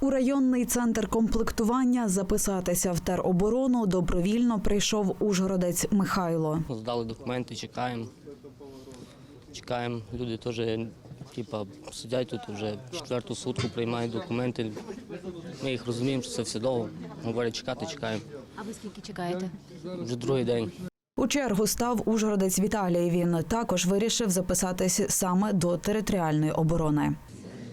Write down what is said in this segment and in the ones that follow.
У районний центр комплектування записатися в тероборону добровільно прийшов ужгородець Михайло. Здали документи, чекаємо. Чекаємо. Люди теж типа, сидять тут вже четверту сутку, приймають документи. Ми їх розуміємо, що це все довго. Говорять, чекати, чекаємо. А ви скільки чекаєте? Вже другий день. У чергу став ужгородець Віталій. Він також вирішив записатись саме до територіальної оборони.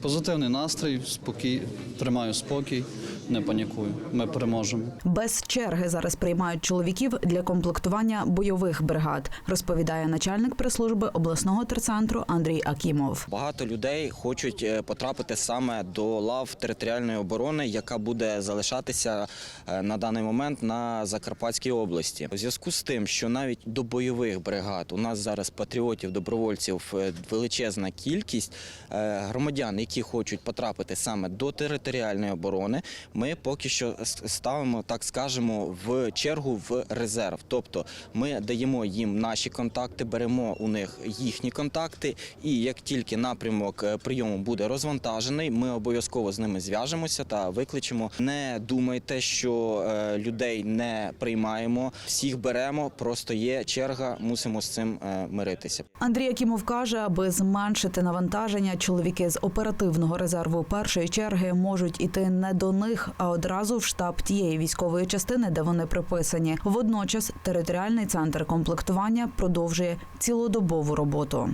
Позитивний настрій, спокій, тримаю спокій, не панікую. Ми переможемо. Без черги зараз приймають чоловіків для комплектування бойових бригад, розповідає начальник прес-служби обласного терцентру Андрій Акімов. Багато людей хочуть е, потрапити саме до лав територіальної оборони, яка буде залишатися е, на даний момент на Закарпатській області. У зв'язку з тим, що навіть до бойових бригад у нас зараз патріотів, добровольців е, величезна кількість громадян, які хочуть потрапити саме до територіальної оборони, ми поки що ставимо, так скажемо, в чергу в резерв. Тобто ми даємо їм наші контакти, беремо у них їхні контакти, і як тільки напрямок е, прийому буде розвантажений, ми обов'язково з ними зв'яжемося та викличемо. Не думайте, що е, людей не приймаємо, всіх беремо. Просто є черга, мусимо з цим е, миритися. Андрій Акімов каже, аби зменшити навантаження, чоловіки з оперативного резерву першої черги можуть іти не до них, а одразу в штаб тієї військової частини, де вони приписані. Водночас територіальний центр комплектування продовжує цілодобову роботу.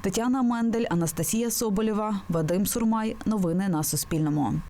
Тетяна Мендель, Анастасія Соболєва, Вадим Сурмай. Новини на Суспільному.